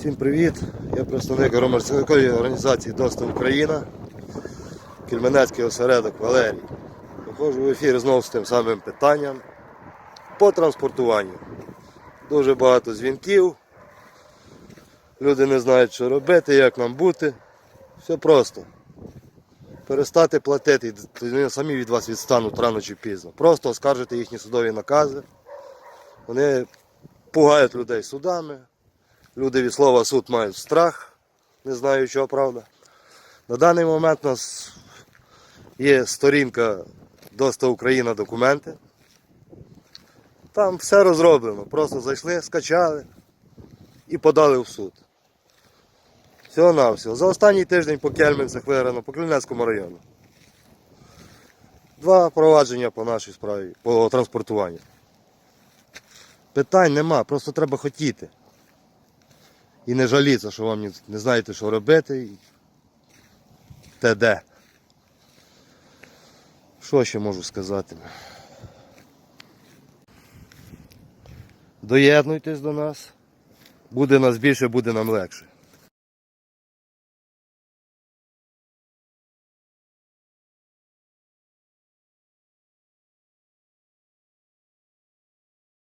Всім привіт! Я представник громадської організації Доста Україна, Кільменецький осередок Валерій. Виходжу в ефір знову з тим самим питанням по транспортуванню. Дуже багато дзвінків. Люди не знають, що робити, як нам бути. Все просто. Перестати платити, вони самі від вас відстануть рано чи пізно. Просто оскаржити їхні судові накази. Вони пугають людей судами. Люди від слова суд мають страх, не знаю чого, правда. На даний момент у нас є сторінка Доста Україна документи. Там все розроблено. Просто зайшли, скачали і подали в суд. Всього на всього. За останній тиждень по Кельмівцях виграно по Клінецькому району. Два провадження по нашій справі, по транспортуванню. Питань нема, просто треба хотіти. І не жаліться, що вам не, знаєте, що робити. Т.д. Що ще можу сказати? Доєднуйтесь до нас. Буде нас більше, буде нам легше.